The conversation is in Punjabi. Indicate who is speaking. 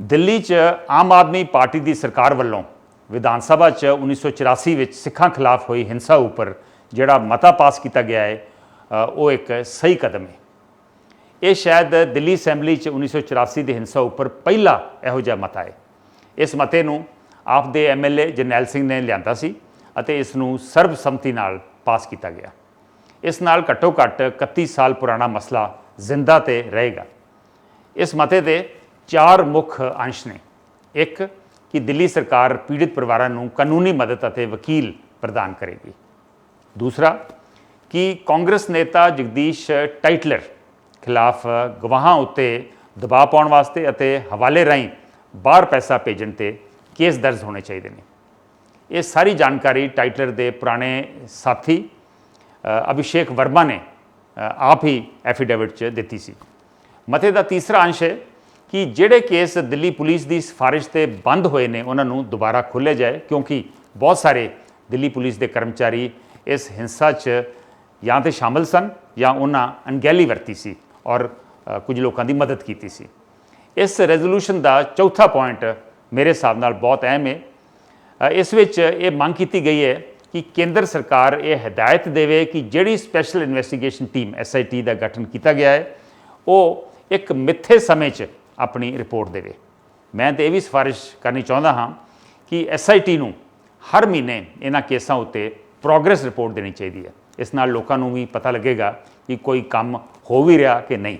Speaker 1: ਦਿੱਲੀ 'ਚ ਆਮ ਆਦਮੀ ਪਾਰਟੀ ਦੀ ਸਰਕਾਰ ਵੱਲੋਂ ਵਿਧਾਨ ਸਭਾ 'ਚ 1984 ਵਿੱਚ ਸਿੱਖਾਂ ਖਿਲਾਫ ਹੋਈ ਹਿੰਸਾ ਉੱਪਰ ਜਿਹੜਾ ਮਤਾ ਪਾਸ ਕੀਤਾ ਗਿਆ ਹੈ ਉਹ ਇੱਕ ਸਹੀ ਕਦਮ ਹੈ। ਇਹ ਸ਼ਾਇਦ ਦਿੱਲੀ ਅਸੈਂਬਲੀ 'ਚ 1984 ਦੀ ਹਿੰਸਾ ਉੱਪਰ ਪਹਿਲਾ ਇਹੋ ਜਿਹਾ ਮਤਾ ਹੈ। ਇਸ ਮਤੇ ਨੂੰ ਆਪ ਦੇ ਐਮਐਲਏ ਜਰਨੈਲ ਸਿੰਘ ਨੇ ਲਿਆਂਦਾ ਸੀ ਅਤੇ ਇਸ ਨੂੰ ਸਰਬਸੰਮਤੀ ਨਾਲ ਪਾਸ ਕੀਤਾ ਗਿਆ। ਇਸ ਨਾਲ ਘੱਟੋ ਘੱਟ 31 ਸਾਲ ਪੁਰਾਣਾ ਮਸਲਾ ਜ਼ਿੰਦਾ ਤੇ ਰਹੇਗਾ। ਇਸ ਮਤੇ ਦੇ ਚਾਰ ਮੁੱਖ ਅੰਸ਼ ਨੇ। ਇੱਕ, ਕਿ ਦਿੱਲੀ ਸਰਕਾਰ ਪੀੜਿਤ ਪਰਿਵਾਰਾਂ ਨੂੰ ਕਾਨੂੰਨੀ ਮਦਦ ਅਤੇ ਵਕੀਲ ਪ੍ਰਦਾਨ ਕਰੇਗੀ। ਦੂਸਰਾ, ਕਿ ਕਾਂਗਰਸ ਨੇਤਾ ਜਗਦੀਸ਼ ਟਾਈਟਲਰ ਖਿਲਾਫ ਗਵਾਹਾਂ ਉੱਤੇ ਦਬਾਅ ਪਾਉਣ ਵਾਸਤੇ ਅਤੇ ਹਵਾਲੇ ਰਾਹੀਂ ਬਾਹਰ ਪੈਸਾ ਭੇਜਣ ਤੇ ਕੇਸ ਦਰਜ ਹੋਣੇ ਚਾਹੀਦੇ ਨੇ। ਇਹ ਸਾਰੀ ਜਾਣਕਾਰੀ ਟਾਈਟਲਰ ਦੇ ਪੁਰਾਣੇ ਸਾਥੀ ਅਭਿਸ਼ੇਕ ਵਰਮਾ ਨੇ ਆਪ ਹੀ ਐਫੀਡੇਵਿਟ 'ਚ ਦਿੱਤੀ ਸੀ। ਮਤੇ ਦਾ ਤੀਸਰਾ ਅੰਸ਼ ਹੈ ਕਿ ਜਿਹੜੇ ਕੇਸ ਦਿੱਲੀ ਪੁਲਿਸ ਦੀ ਸਿਫਾਰਿਸ਼ ਤੇ ਬੰਦ ਹੋਏ ਨੇ, ਉਹਨਾਂ ਨੂੰ ਦੁਬਾਰਾ ਖੋਲ੍ਹਿਆ ਜਾਏ, ਕਿਉਂਕਿ ਬਹੁਤ ਸਾਰੇ ਦਿੱਲੀ ਪੁਲਿਸ ਦੇ ਕਰਮਚਾਰੀ ਇਸ ਹਿੰਸਾ 'ਚ ਜਾਂ ਤੇ ਸ਼ਾਮਲ ਸਨ ਜਾਂ ਉਹਨਾਂ ਅਣਗਹਿਲੀ ਵਰਤੀ ਸੀ ਔਰ ਕੁਝ ਲੋਕਾਂ ਦੀ ਮਦਦ ਕੀਤੀ ਸੀ। ਇਸ ਰੈਜ਼ੋਲੂਸ਼ਨ ਦਾ ਚੌਥਾ ਪੁਆਇੰਟ ਮੇਰੇ ਹਿਸਾਬ ਨਾਲ ਬਹੁਤ ਅਹਿਮ ਹੈ ਇਸ ਵਿੱਚ ਇਹ ਮੰਗ ਕੀਤੀ ਗਈ ਹੈ ਕਿ ਕੇਂਦਰ ਸਰਕਾਰ ਇਹ ਹਦਾਇਤ ਦੇਵੇ ਕਿ ਜਿਹੜੀ ਸਪੈਸ਼ਲ ਇਨਵੈਸਟੀਗੇਸ਼ਨ ਟੀਮ ਐਸਆਈਟੀ ਦਾ ਗਠਨ ਕੀਤਾ ਗਿਆ ਹੈ, ਉਹ ਇੱਕ ਮਿੱਥੇ ਸਮੇਂ 'ਚ ਆਪਣੀ ਰਿਪੋਰਟ ਦੇਵੇ। ਮੈਂ ਤੇ ਇਹ ਵੀ ਸਿਫਾਰਿਸ਼ ਕਰਨੀ ਚਾਹੁੰਦਾ ਹਾਂ ਕਿ ਐਸਆਈਟੀ ਨੂੰ ਹਰ ਮਹੀਨੇ ਇਹਨਾਂ ਕੇਸਾਂ ਉੱਤੇ ਪ੍ਰੋਗਰੈਸ ਰਿਪੋਰਟ ਦੇਣੀ ਚਾਹੀਦੀ ਹੈ। ਇਸ ਨਾਲ ਲੋਕਾਂ ਨੂੰ ਵੀ ਪਤਾ ਲੱਗੇਗਾ ਕਿ ਕੋਈ ਕੰਮ ਹੋ ਵੀ ਰਿਹਾ ਕਿ ਨਹੀਂ।